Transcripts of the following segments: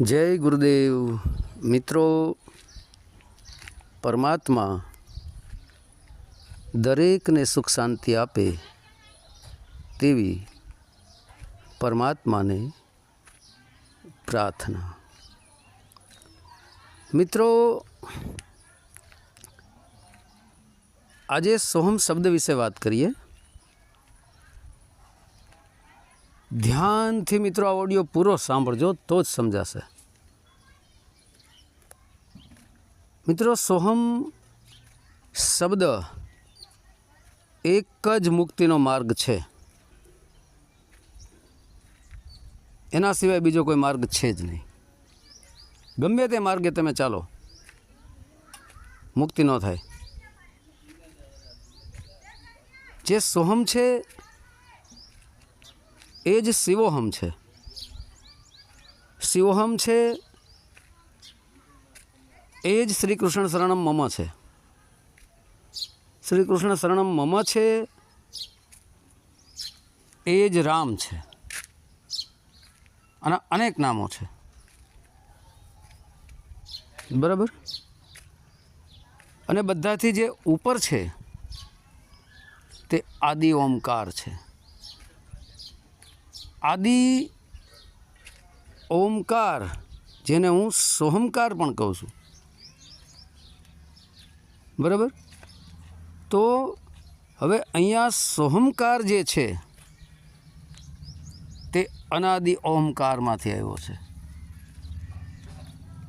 જય ગુરુદેવ મિત્રો પરમાત્મા દરેકને સુખ શાંતિ આપે તેવી પરમાત્માને પ્રાર્થના મિત્રો આજે સોહમ શબ્દ વિશે વાત કરીએ ધ્યાનથી મિત્રો આ ઓડિયો પૂરો સાંભળજો, તો જ સમજાશે. મિત્રો, સોહમ શબ્દ એક જ મુક્તિનો માર્ગ છે. એના સિવાય બીજો કોઈ માર્ગ છે જ નહીં. ગમે તે માર્ગે તમે ચાલો, મુક્તિ ન થાય. જે સોહમ છે એ જ શિવોહમ છે. શિવોહમ છે એ જ શ્રી કૃષ્ણ શરણમ મમ છે. શ્રી કૃષ્ણ શરણમ મમ છે એ જ રામ છે. અને અનેક નામો છે. બરાબર? અને બધાથી જે ઉપર છે તે આદિ ઓમકાર છે. આદિ ઓમકાર, જેને હું સોહમકાર પણ કહું છું. બરાબર? તો હવે અહીંયા સોહમકાર જે છે, તે અનાદિ ઓમકારમાંથી આવ્યો છે.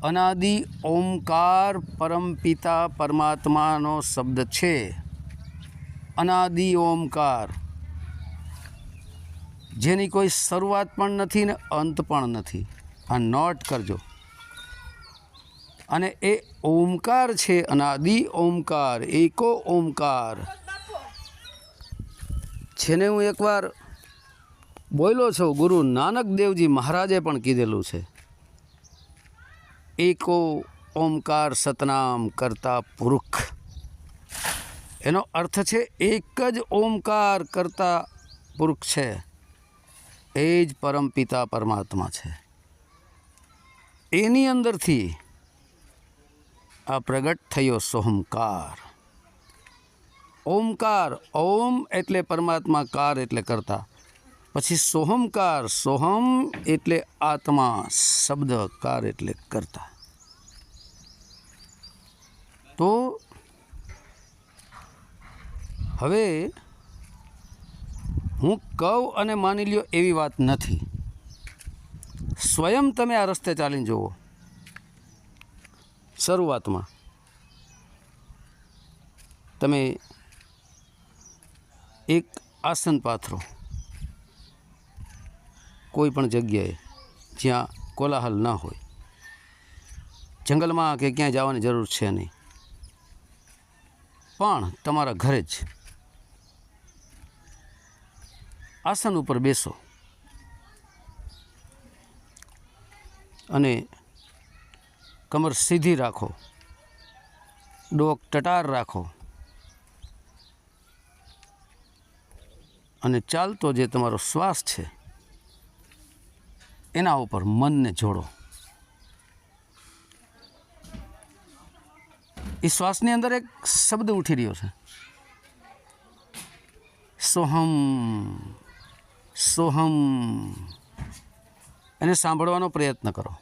અનાદિ ઓમકાર પરમપિતા પરમાત્માનો શબ્દ છે. અનાદિ ઓમકાર. જેની કોઈ શરૂઆત પણ નથી ને અંત પણ નથી. આ નોટ કરજો. અને એ ઓમકાર છે અનાદિ ઓમકાર, એકો ઓમકાર. જેને હું એકવાર બોલ્યો છું, ગુરુ નાનક દેવજી મહારાજે પણ કીધેલું છે. એકો ઓમકાર સતનામ કરતા પુરુખ. એનો અર્થ છે, એક જ ઓમકાર કરતા પુરુખ છે. એ જ પરમપિતા પરમાત્મા છે. એની અંદરથી આ પ્રગટ થયો સોહમકાર. ઓમકાર, ઓમ એટલે પરમાત્મા, કાર એટલે કરતા. પછી સોહમકાર, સોહમ એટલે આત્મા, શબ્દ, કાર એટલે કરતા. તો હવે હું કહું અને માની લ્યો એવી વાત નથી. સ્વયં તમે આ રસ્તે ચાલીને જુઓ. શરૂઆતમાં તમે એક આસન પાથરો કોઈ પણ જગ્યાએ જ્યાં કોલાહલ ન હોય, જંગલમાં કે ક્યાંય જવાની જરૂર છે નહીં. પણ તમારા ઘરે જ આસન ઉપર બેસો. અને કમર સીધી રાખો. ડોક ટટાર રાખો. અને ચાલતો જે તમારો શ્વાસ છે, એના ઉપર મનને જોડો. એ શ્વાસની અંદર એક શબ્દ ઉઠી રહ્યો છે. સોહમ. સોહમ એને સાંભળવાનો પ્રયત્ન કરો.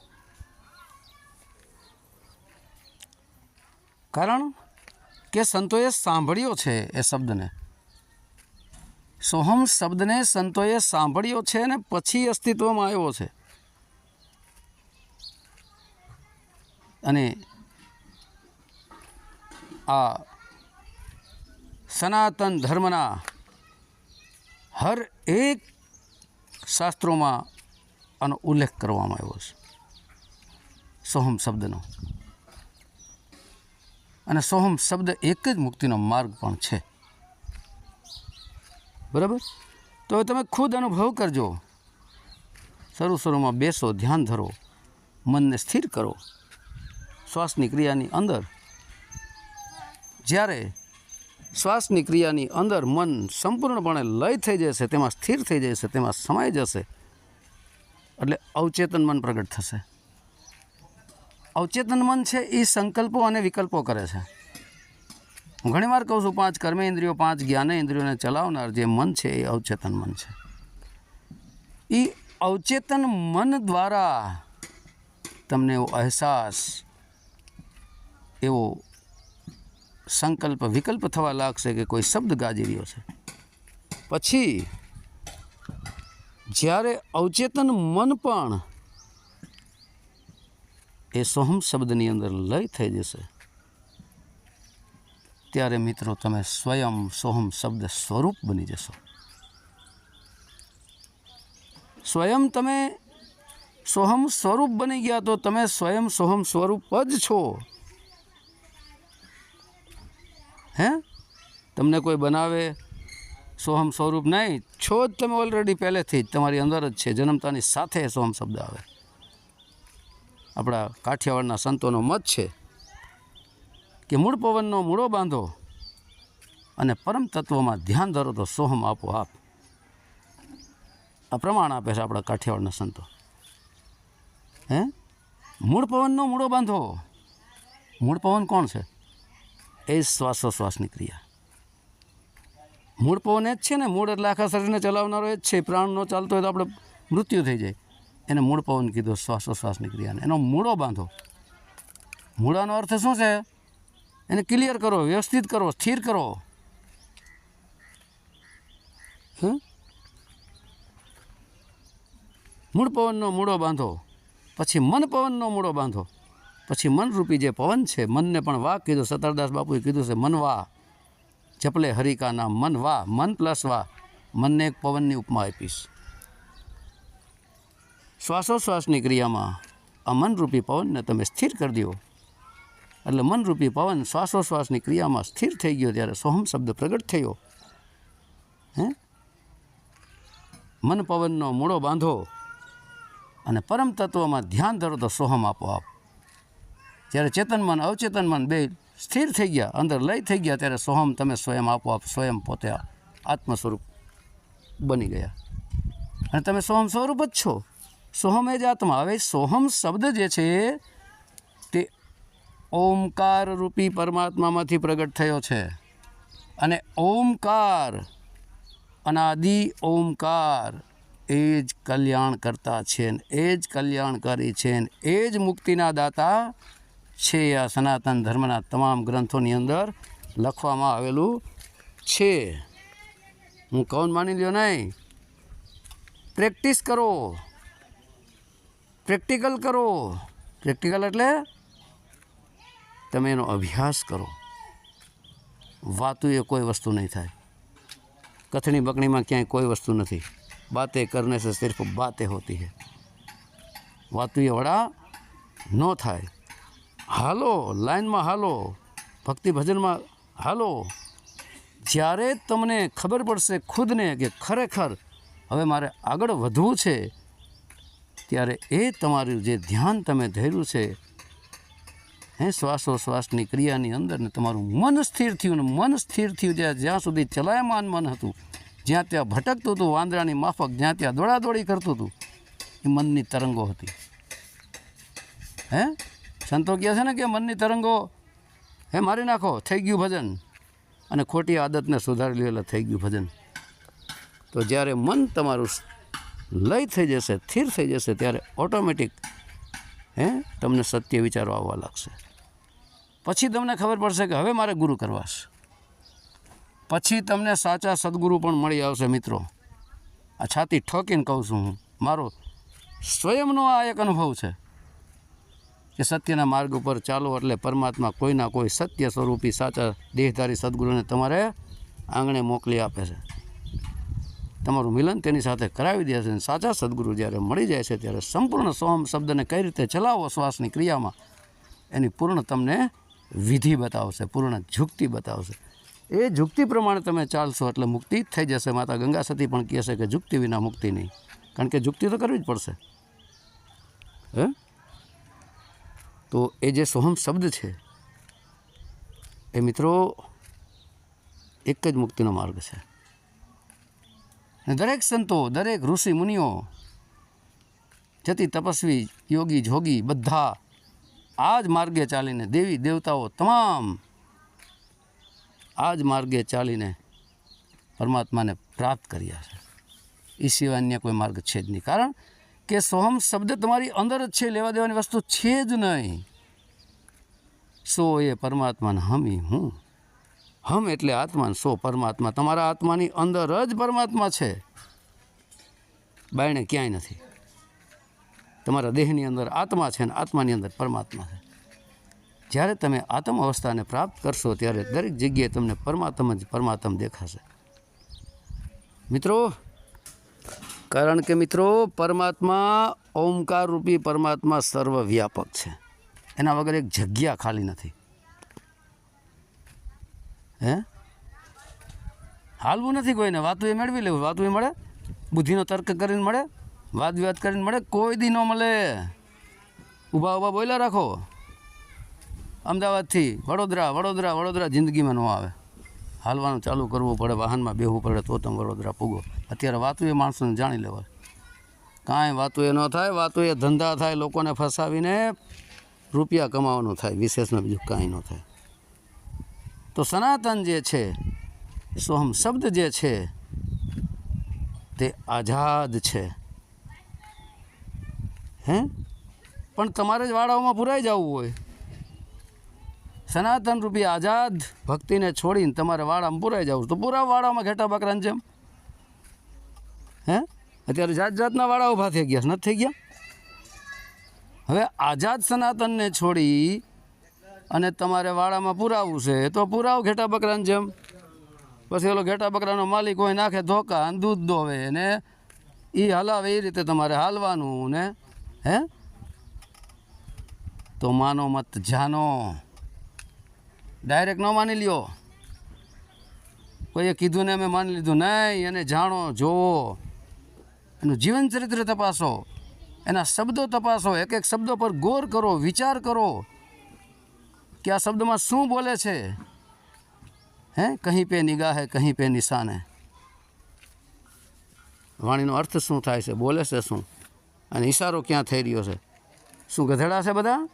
કારણ કે સંતોએ સાંભળ્યો છે એ શબ્દને. સોહમ શબ્દને સંતોએ સાંભળ્યો છે અને પછી અસ્તિત્વમાં આવ્યો છે. અને આ સનાતન ધર્મના હર એક શાસ્ત્રોમાં આનો ઉલ્લેખ કરવામાં આવ્યો છે. સોહમ શબ્દનો. અને સોહમ શબ્દ એક જ મુક્તિનો માર્ગ પણ છે. બરાબર? તો હવે તમે ખુદ અનુભવ કરજો. શરૂ શરૂમાં બેસો, ધ્યાન ધરો, મનને સ્થિર કરો. શ્વાસની ક્રિયાની અંદર જ્યારે શ્વાસની ક્રિયાની અંદર મન સંપૂર્ણપણે લય થઈ જશે, તેમાં સ્થિર થઈ જશે, તેમાં સમાઈ જશે, એટલે અવચેતન મન પ્રગટ થશે. અવચેતન મન છે એ સંકલ્પો અને વિકલ્પો કરે છે. હું ઘણીવાર કહું છું, પાંચ કર્મેન્દ્રિયો પાંચ જ્ઞાનેન્દ્રિયોને ચલાવનાર જે મન છે એ અવચેતન મન છે. એ અવચેતન મન દ્વારા તમને એવો અહેસાસ, એવો સંકલ્પ, વિકલ્પ થવા લાગશે કે કોઈ શબ્દ ગાજી રહ્યો છે? પછી, જ્યારે અવચેતન મન પણ એ સોહમ શબ્દની અંદર લય થઈ જશે, ત્યારે મિત્રો તમે સ્વયં સોહમ શબ્દ સ્વરૂપ બની જશો. સ્વયં તમે સોહમ સ્વરૂપ બની ગયા તો તમે સ્વયં સોહમ સ્વરૂપ જ છો. હે? તમને કોઈ બનાવે સોહમ સ્વરૂપ નહીં? છો જ તમે ઓલરેડી પહેલેથી જ તમારી અંદર જ છે. જન્મતાની સાથે સોહમ શબ્દ આવે. આપણા કાઠિયાવાડના સંતોનો મત છે કે મૂળ પવનનો મૂળો બાંધો અને પરમ તત્વમાં ધ્યાન ધરો તો સોહમ આપો આપ આ પ્રમાણ આપે છે આપણા કાઠિયાવાડના સંતો. હે? મૂળ પવનનો મૂળો બાંધો. મૂળ પવન કોણ છે? એ જ ક્રિયા. મૂળ પવન એ જ છે ને, મૂળ એટલે આખા શરીરને ચલાવનારો એ જ છે. પ્રાણ ન ચાલતો હોય તો આપણે મૃત્યુ થઈ જાય. એને મૂળ પવન કીધો, શ્વાસોશ્વાસની ક્રિયાને એનો મૂળો બાંધો. મૂળાનો અર્થ શું છે? એને ક્લિયર કરો, વ્યવસ્થિત કરો, સ્થિર કરો. હં? મૂળ પવનનો મૂળો બાંધો. પછી મન પવનનો મૂળો બાંધો. પછી મનરૂપી જે પવન છે, મનને પણ વાહ કીધું, સતરદાસ બાપુએ કીધું છે, મન વાહ. જપલે હરિકાના મન વાહ, મન પ્લસ વાહ. મનને એક પવનની ઉપમા આપીશ. શ્વાસોશ્વાસની ક્રિયામાં આ મનરૂપી પવનને તમે સ્થિર કરી દો. એટલે મનરૂપી પવન શ્વાસોશ્વાસની ક્રિયામાં સ્થિર થઈ ગયો ત્યારે સોહમ શબ્દ પ્રગટ થયો. હે? મન પવનનો મૂળો બાંધો અને પરમ તત્વમાં ધ્યાન ધરો તો સોહમ આપો આપ જ્યારે ચેતન મન, અવચેતન મન બે સ્થિર થઈ ગયા, અંદર લય થઈ ગયા, ત્યારે સોહમ તમે સ્વયં આપોઆપ સ્વયં પોતે આત્મ સ્વરૂપ બની ગયા. અને તમે સોહમ સ્વરૂપ જ છો. સોહમ એ જ આત્મા. હવે સોહમ શબ્દ જે છે તે ઓમકાર રૂપી પરમાત્મામાંથી પ્રગટ થયો છે. અને ઓમકાર, અનાદિ ઓમકાર, એ જ કલ્યાણ કરતા છે ને, એ જ કલ્યાણકારી છે ને, એ જ મુક્તિના દાતા છે આ સનાતન ધર્મના તમામ ગ્રંથોની અંદર લખવામાં આવેલું છે. હું કૌન માની લ્યો નહીં? પ્રેક્ટિસ કરો. પ્રેક્ટિકલ કરો. પ્રેક્ટિકલ એટલે તમે એનો અભ્યાસ કરો. વાતું એ કોઈ વસ્તુ નહીં થાય. કથણી બકણીમાં ક્યાંય કોઈ વસ્તુ નથી. બાતે કરને સે સિર્ફ બાતે હોતી હૈ. વાતું એ વડા ન થાય. હાલો, લાઈનમાં હાલો, ભક્તિ ભજનમાં હાલો. જ્યારે તમને ખબર પડશે ખુદને કે ખરેખર હવે મારે આગળ વધવું છે, ત્યારે એ તમારું જે ધ્યાન તમે ધર્યું છે, હે શ્વાસોશ્વાસની ક્રિયાની અંદર ને તમારું મન સ્થિર થયું ને મન સ્થિર થયું જ્યાં જ્યાં સુધી ચલાયમાન મન હતું, જ્યાં ત્યાં ભટકતું હતું, વાંદરાની માફક જ્યાં ત્યાં દોડાદોડી કરતું હતું, એ મનની તરંગો હતી. હે? સંતો કહે છે ને કે મનની તરંગો, હે, મારી નાખો, થઈ ગયું ભજન. અને ખોટી આદતને સુધારી લેલા થઈ ગયું ભજન. તો જ્યારે મન તમારું લય થઈ જશે, સ્થિર થઈ જશે, ત્યારે ઓટોમેટિક, હે, તમને સત્ય વિચારો આવવા લાગશે. પછી તમને ખબર પડશે કે હવે મારે ગુરુ કરવા છે. પછી તમને સાચા સદગુરુ પણ મળી આવશે, મિત્રો. આ છાતી ઠોકીને કહું છું હું. મારો સ્વયંનો આ એક અનુભવ છે. કે સત્યના માર્ગ ઉપર ચાલો એટલે પરમાત્મા કોઈના કોઈ સત્ય સ્વરૂપી સાચા દેહધારી સદગુરુને તમારે આંગણે મોકલી આપે છે. તમારું મિલન તેની સાથે કરાવી દે છે અને સાચા સદગુરુ જ્યારે મળી જાય છે ત્યારે સંપૂર્ણ સોમ શબ્દને કઈ રીતે ચલાવો શ્વાસની ક્રિયામાં, એની પૂર્ણ તમને વિધિ બતાવશે, પૂર્ણ ઝુક્તિ બતાવશે. એ ઝુક્તિ પ્રમાણે તમે ચાલશો એટલે મુક્તિ જ થઈ જશે. માતા ગંગા સતી પણ કહેશે કે ઝુક્તિ વિના મુક્તિ નહીં. કારણ કે ઝુક્તિ તો કરવી જ પડશે. હે? તો એ જે સોહમ શબ્દ છે, એ મિત્રો એક જ મુક્તિનો માર્ગ છે. દરેક સંતો, દરેક ઋષિ મુનિઓ, જતી તપસ્વી, યોગી, જોગી બધા આ જ માર્ગે ચાલીને, દેવી, દેવતાઓ તમામ આ જ માર્ગે ચાલીને પરમાત્માને પ્રાપ્ત કર્યા છે. એ સિવાય અન્ય કોઈ માર્ગ છે જ નહીં. કારણ કે સોહમ શબ્દ તમારી અંદર જ છે, લેવા દેવાની વસ્તુ છે જ નહીં. સો એ પરમાત્માને હમી હું. હમ એટલે આત્મા સો પરમાત્મા. તમારા આત્માની અંદર જ પરમાત્મા છે. બાયણે ક્યાંય નથી. તમારા દેહની અંદર આત્મા છે અને આત્માની અંદર પરમાત્મા છે. જ્યારે તમે આત્મ અવસ્થાને પ્રાપ્ત કરશો, ત્યારે દરેક જગ્યાએ તમને પરમાત્મા જ પરમાત્મ દેખાશે. મિત્રો કારણ કે મિત્રો, પરમાત્મા ઓમકાર રૂપી પરમાત્મા સર્વવ્યાપક છે. એના વગર એક જગ્યા ખાલી નથી. હે? હાલવું નથી કોઈને. વાતું એ મેળવી લેવું. વાતું એ મળે? બુદ્ધિનો તર્ક કરીને મળે? વાદ વિવાદ કરીને મળે? કોઈ દી ન મળે. ઊભા ઊભા બોલ્યા રાખો. અમદાવાદથી વડોદરા વડોદરા વડોદરા જિંદગીમાં ન આવે. હાલવાનું ચાલુ કરવું પડે, વાહનમાં બેહવું પડે, તો તમે વડોદરા પૂગો. અત્યારે વાતું એ માણસોને જાણી લેવા. કાંઈ વાતું એ ન થાય, વાતું એ ધંધા થાય, લોકોને ફસાવીને રૂપિયા કમાવાનું થાય વિશેષમાં બીજું કાંઈ ન થાય. તો સનાતન જે છે, સોહમ શબ્દ જે છે, તે આઝાદ છે. હે? પણ તમારે જ વાડાઓમાં પુરાઈ જવું હોય. સનાતન રૂપી આઝાદ ભક્તિને છોડીને તમારે વાડામાં પુરાઈ જવું. તો પૂરા વાડામાં ઘેટા બકરાની જેમ? હે? અત્યારે જાત જાતના વાડા ઊભા થઈ ગયા નથી થઈ ગયા? હવે આઝાદ સનાતનને છોડી અને તમારે વાડામાં પુરાવવું છે, તો પુરાવ ઘેટા બકરાની જેમ. પછી ઓલો ઘેટા બકરાનો માલિક હોય નાખે ધોકા અને દૂધ દોવે ને એ હલાવે એ રીતે તમારે હાલવાનું ને, હે? તો માનો મત જાનો. ડાયરેક્ટ ન માની લ્યો. કોઈએ કીધું ને અમે માની લીધું નહીં, એને જાણો, જોવો. એનું જીવન ચરિત્ર તપાસો. એના શબ્દો તપાસો. એક એક શબ્દો પર ગોર કરો, વિચાર કરો કે આ શબ્દમાં શું બોલે છે. હે? કહી પે નિગાહ હે, કહી પે નિશાન હે. વાણીનો અર્થ શું થાય છે? બોલે છે શું? અને ઈશારો ક્યાં થઈ રહ્યો છે? શું ગધેડા છે બધા?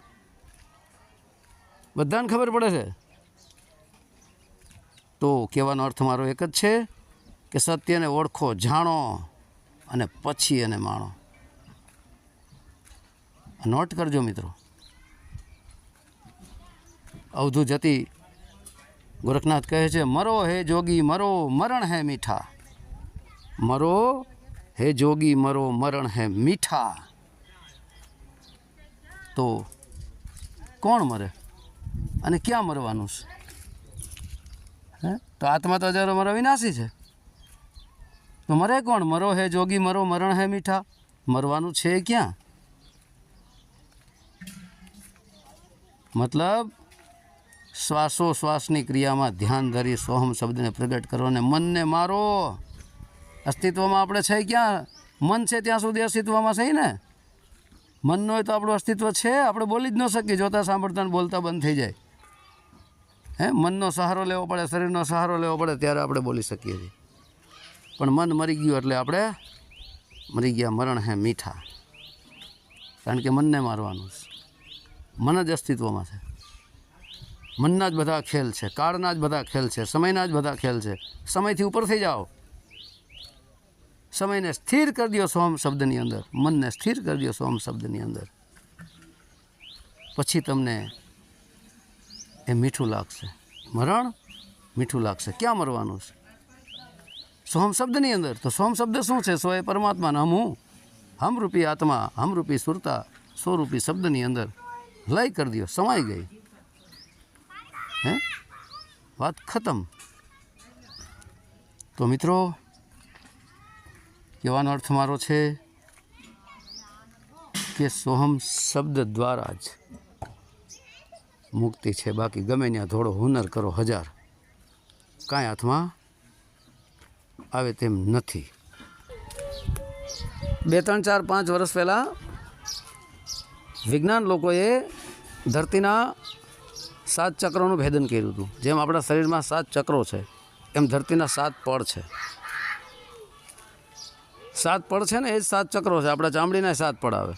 બધાને ખબર પડે છે? તો કહેવાનો અર્થ મારો એક જ છે કે સત્યને ઓળખો, જાણો અને પછી એને માણો. નોટ કરજો મિત્રો. અવધુ જતી ગોરખનાથ કહે છે, મરો હે જોગી, મરો, મરણ હે મીઠા. મરો હે જોગી, મરો, મરણ હે મીઠા. તો કોણ મરે? અને ક્યાં મરવાનું છે? તો આત્મા તો હજારો મરો વિનાશી છે. તો મરે કોણ? મરો હે જોગી, મરો મરણ હે મીઠા. મરવાનું છે ક્યાં? મતલબ, શ્વાસો શ્વાસની ક્રિયામાં ધ્યાન ધરી સોહમ શબ્દને પ્રગટ કરો અને મનને મારો. અસ્તિત્વમાં આપણે છે ક્યાં? મન છે ત્યાં સુધી અસ્તિત્વમાં છે ને? હોય તો આપણું અસ્તિત્વ છે, આપણે બોલી જ ન શકીએ. જોતા સાંભળતા બોલતા બંધ થઈ જાય. હે, મનનો સહારો લેવો પડે, શરીરનો સહારો લેવો પડે, ત્યારે આપણે બોલી શકીએ છીએ. પણ મન મરી ગયું એટલે આપણે મરી ગયા મરણ હે મીઠા. કારણ કે મનને મારવાનું છે. મન જ અસ્તિત્વમાં છે. મનના જ બધા ખેલ છે, કાળના જ બધા ખેલ છે, સમયના જ બધા ખેલ છે. સમયથી ઉપર થઈ જાઓ. સમયને સ્થિર કરી દો સોમ શબ્દની અંદર. મનને સ્થિર કરી દો સોમ શબ્દની અંદર. પછી તમને એ મીઠું લાગશે. મરણ? મીઠું લાગશે. ક્યાં મરવાનું છે? સોમ શબ્દની અંદર. તો સોમ શબ્દ શું છે? સો એ પરમાત્માને હમ હું. હમરૂપી આત્મા હમરૂપી સુરતા સ્વરૂપી શબ્દની અંદર. લય કરી દો સમાઈ ગઈ. હે? વાત ખતમ. તો મિત્રો, કહેવાનો અર્થ મારો છે કે સોહમ શબ્દ દ્વારા જ મુક્તિ છે. બાકી ગમે ત્યાં થોડો હુનર કરો હજાર. કાંઈ હાથમાં આવે તેમ નથી. બે, ત્રણ, ચાર, પાંચ વર્ષ પહેલાં વિજ્ઞાન લોકોએ ધરતીના સાત ચક્રોનું ભેદન કર્યું હતું. જેમ આપણા શરીરમાં સાત ચક્રો છે, એમ ધરતીના સાત પડ છે. સાત પડ છે ને, એ જ સાત ચક્રો છે. આપણા ચામડીના સાત પડ આવે.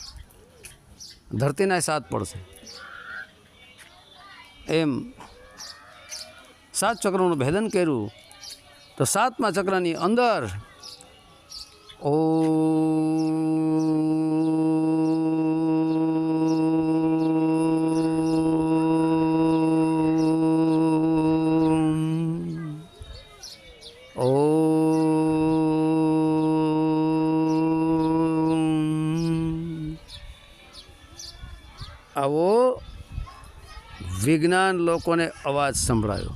ધરતીના સાત પળ છે. એમ. સાત ચક્રનું ભેદન કર્યું. તો સાતમા ચક્રની અંદર ઓમ વિજ્ઞાન લોકોને અવાજ સંભળાયો,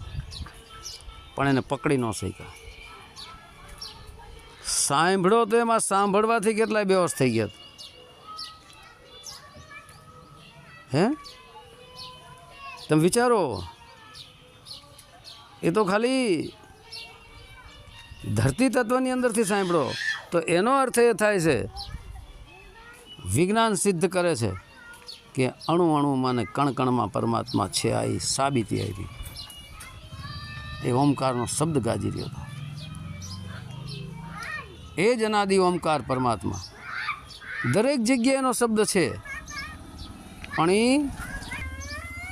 પણ એને પકડી ન શક્યા. સાંભળો તો એમાં સાંભળવાથી કેટલાય બેવસ થઈ ગયા. હે? તમે વિચારો, એ તો ખાલી ધરતી તત્વની અંદરથી સાંભળો. તો એનો અર્થ એ થાય છે, વિજ્ઞાન સિદ્ધ કરે છે. કે અણુ અણુમાં ને કણ કણમાં પરમાત્મા છે આ એ સાબિતી આવી. એ ઓમકારનો શબ્દ ગાજી રહ્યો હતો. એ જ અનાદિ ઓમકાર પરમાત્મા. દરેક જગ્યાએ એનો શબ્દ છે. પણ એ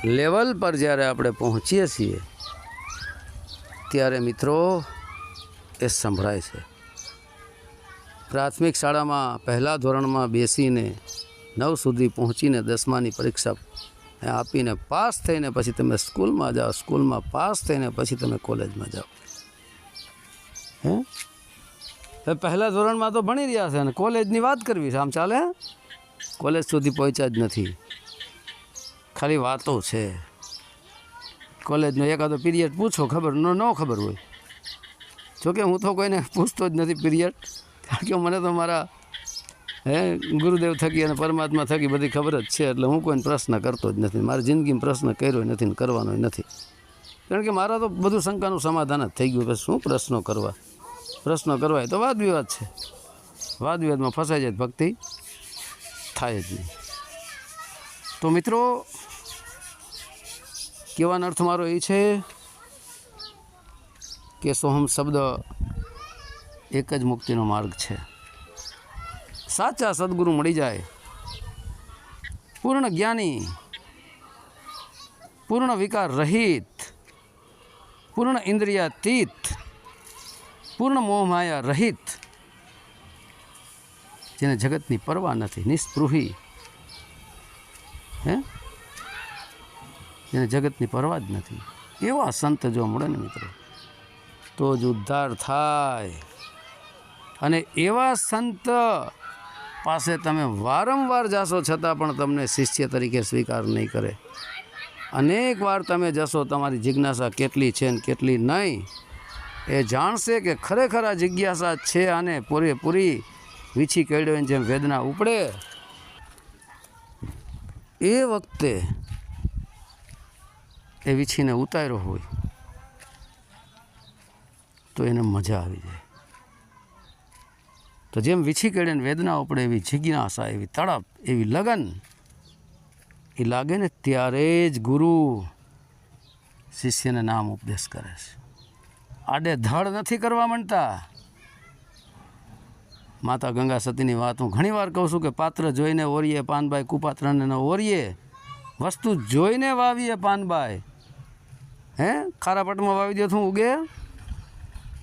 લેવલ પર જ્યારે આપણે પહોંચીએ છીએ, ત્યારે મિત્રો એ સંભળાય છે. પ્રાથમિક શાળામાં પહેલા ધોરણમાં બેસીને નવ સુધી પહોંચીને દસમાની પરીક્ષા આપીને પાસ થઈને પછી તમે સ્કૂલમાં જાઓ, સ્કૂલમાં પાસ થઈને પછી તમે કોલેજમાં જાઓ. હે? પહેલાં ધોરણમાં તો ભણી રહ્યા છે અને કોલેજની વાત કરવી છે, આમ ચાલે? કોલેજ સુધી પહોંચ્યા જ નથી. ખાલી વાતો છે. કોલેજનો એકાદો પીરિયડ પૂછો, ખબર ન ન ખબર હોય. જોકે હું તો કોઈને પૂછતો જ નથી પીરિયડ. કારણ કે મને તો મારા હે? ગુરુદેવ થકી અને પરમાત્મા થકી બધી ખબર જ છે, એટલે હું કોઈને પ્રશ્ન કરતો જ નથી. મારી જિંદગીમાં પ્રશ્ન કર્યો નથી ને કરવાનો નથી. કારણ કે મારા તો બધું શંકાનું સમાધાન જ થઈ ગયું. કે શું પ્રશ્નો કરવા? પ્રશ્નો કરવા તો વાદ વિવાદ છે. વાદ વિવાદમાં ફસાઈ જાય ભક્તિ થાય જ નહીં. તો મિત્રો, કહેવાનો અર્થ મારો એ છે કે સોહમ શબ્દ એક જ મુક્તિનો માર્ગ છે. સાચા સદગુરુ મળી જાય. પૂર્ણ જ્ઞાની, પૂર્ણ વિકાર રહિત, પૂર્ણ ઇન્દ્રિયાતીત પૂર્ણ મોહમાયા રહિત, જેને જગતની પરવા નથી, નિસ્પૃહી. હે? જેને જગતની પરવા જ નથી. એવા સંત જો મળે ને મિત્રો, તો જ ઉદ્ધાર થાય. અને એવા સંત પાસે તમે વારંવાર જાશો છતાં પણ તમને શિષ્ય તરીકે સ્વીકાર નહીં કરે. અનેક વાર તમે જશો, તમારી જિજ્ઞાસા કેટલી છે ને કેટલી નહીં, એ જાણશે કે ખરેખર આ જિજ્ઞાસા છે અને પૂરેપૂરી વીછી કેળવીને જેમ વેદના ઉપડે. એ વખતે એ વીછીને ઉતાર્યો હોય તો એને મજા આવી જાય. તો જેમ વીછી ને વેદના ઉપડે એવી જિજ્ઞાસા, એવી તડપ, એવી લગન, એ લાગે ને ત્યારે જ ગુરુ શિષ્યને નામ ઉપદેશ કરે છે. આડે ધડ નથી કરવા માંડતા. માતા ગંગા સતીની વાત હું ઘણીવાર કહું છું કે પાત્ર જોઈને ઓરીએ, પાનબાઈ કુપાત્રને ન ઓરીએ, વસ્તુ જોઈને વાવીએ પાનબાઈ. હે? ખારા પટમાં વાવી દો શું ઉગે?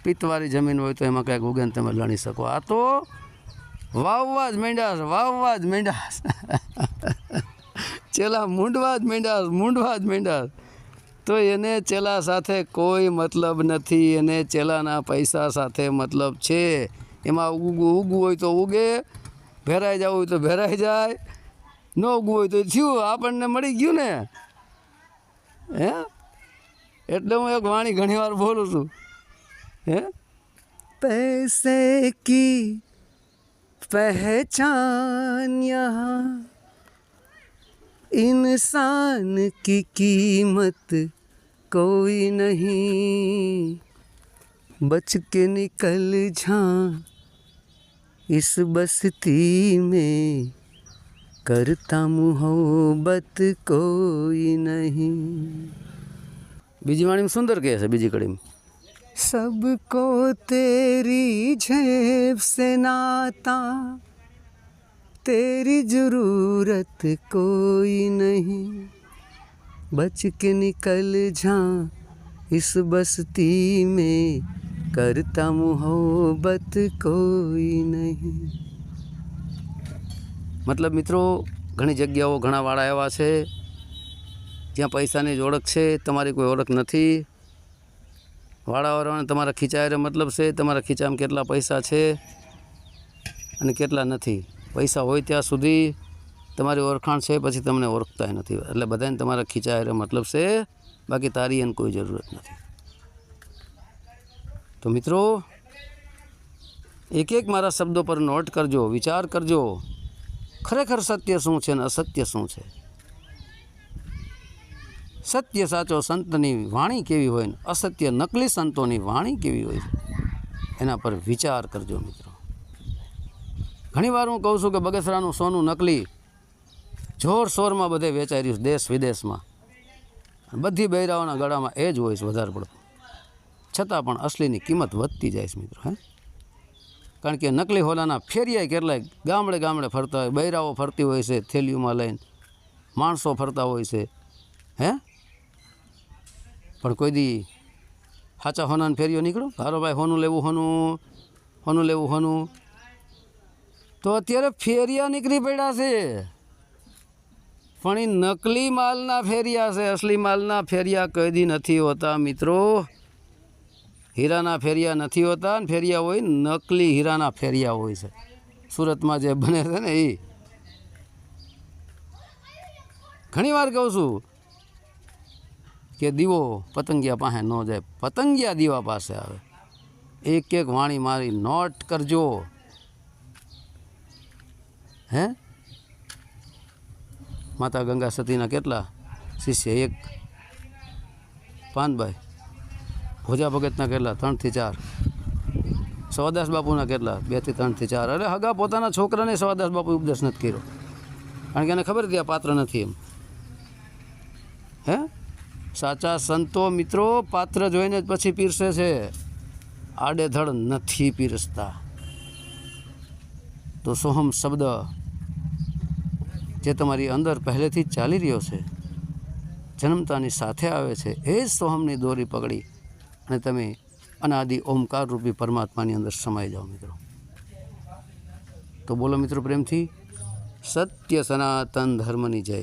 પિત્તવાળી જમીન હોય તો એમાં કંઈક ઉગે તમે લણી શકો. આ તો વાવવા જ માંડ્યા વાવવા જ માંડ્યા ચેલા મૂંડવા જ માંડ્યા મૂંડવા જ માંડ્યા તો એને ચેલા સાથે કોઈ મતલબ નથી, એને ચેલાના પૈસા સાથે મતલબ છે. એમાં ઉગવું ઉગવું હોય તો ઉગે, ભેરાઈ જવું હોય તો ભેરાઈ જાય. ન ઉગવું હોય તો થયું, આપણને મળી ગયું ને? હે? એટલે હું એક વાણી ઘણીવાર બોલું છું. पैसे की पहचान यहाँ। इंसान की कीमत कोई नहीं। बच के निकल जा इस बस्ती में। करता मुहब्बत कोई नहीं। बीजी वाणी में सुंदर कैसे बीजी कड़ी में। सबको तेरी झेप से नाता तेरी जरूरत कोई नहीं बच के निकल जा इस बस्ती में करता मोहब्बत कोई નહીં મતલબ મિત્રો ઘણી જગ્યાઓ ઘણા વાળા એવા છે જ્યાં પૈસાની જ ઓળખ છે તમારી કોઈ ઓળખ નથી વાળાવાળાને તમારા ખીચાયારે મતલબ છે, તમારા ખીચામાં કેટલા પૈસા છે અને કેટલા નથી. પૈસા હોય ત્યાં સુધી તમારી ઓળખાણ છે, પછી તમને ઓળખતા નથી. એટલે બધાને તમારા ખીચાયારે મતલબ છે, બાકી તારી એને કોઈ જરૂરત નથી. તો મિત્રો, એક એક મારા શબ્દો પર નોટ કરજો, વિચાર કરજો. ખરેખર સત્ય શું છે અને અસત્ય શું છે? સત્ય સાચો સંતની વાણી કેવી હોય ને અસત્ય નકલી સંતોની વાણી કેવી હોય એના પર વિચાર કરજો મિત્રો. ઘણીવાર હું કહું છું કે બગસરાનું સોનું નકલી જોર શોરમાં બધે વેચાઈ દેશ વિદેશમાં. બધી બૈરાઓના ગળામાં એ જ હોય છે વધારે પડતું. છતાં પણ અસલીની કિંમત વધતી જાય છે મિત્રો, હે? કારણ કે નકલી હોલાના ફેરિયા કેટલાય ગામડે ગામડે ફરતા હોય, બૈરાઓ ફરતી હોય છે થેલીઓમાં લઈને, માણસો ફરતા હોય છે, હે? પણ કોઈ દી સાચા હોનાને ફેરિયો નીકળો. હારો ભાઈ હોનું લેવું હોનું હોનું લેવું હોનું. તો અત્યારે ફેરિયા નીકળી પડ્યા છે. પણ એ નકલી માલના ફેરિયા છે. અસલી માલના ફેરિયા કઈ દી નથી હોતા મિત્રો. હીરાના ફેરિયા નથી હોતા ને ફેરિયા હોય નકલી હીરાના ફેરિયા હોય છે. સુરતમાં જે બને છે ને એ ઘણી વાર કહું છું કે દીવો પતંગિયા પાસે ન જાય. પતંગિયા દીવા પાસે આવે. એક એક વાણી મારી નોટ કરજો. હે? માતા ગંગા સતીના કેટલા શિષ્ય? એક. પાનભાઈ. ભોજા ભગતના કેટલા? ત્રણથી ચાર. સવાદાસ બાપુના કેટલા? બેથી ત્રણથી ચાર. અરે હગા પોતાના છોકરાને સવાદાસ બાપુ ઉપદેશ નથી કર્યો. કારણ કે એને ખબર હતી આ પાત્ર નથી એમ. હે? સાચા સંતો મિત્રો, પાત્ર જોઈને જ પછી પીરસે છે. આડેધડ નથી પીરસતા. તો સોહમ શબ્દ જે તમારી અંદર પહેલેથી જ ચાલી રહ્યો છે, જન્મતાની સાથે આવે છે, એ જ સોહમની દોરી પકડી અને તમે અનાદિ ઓમકાર રૂપી પરમાત્માની અંદર સમાઈ જાઓ મિત્રો. તો બોલો મિત્રો પ્રેમથી, સત્ય સનાતન ધર્મની જય.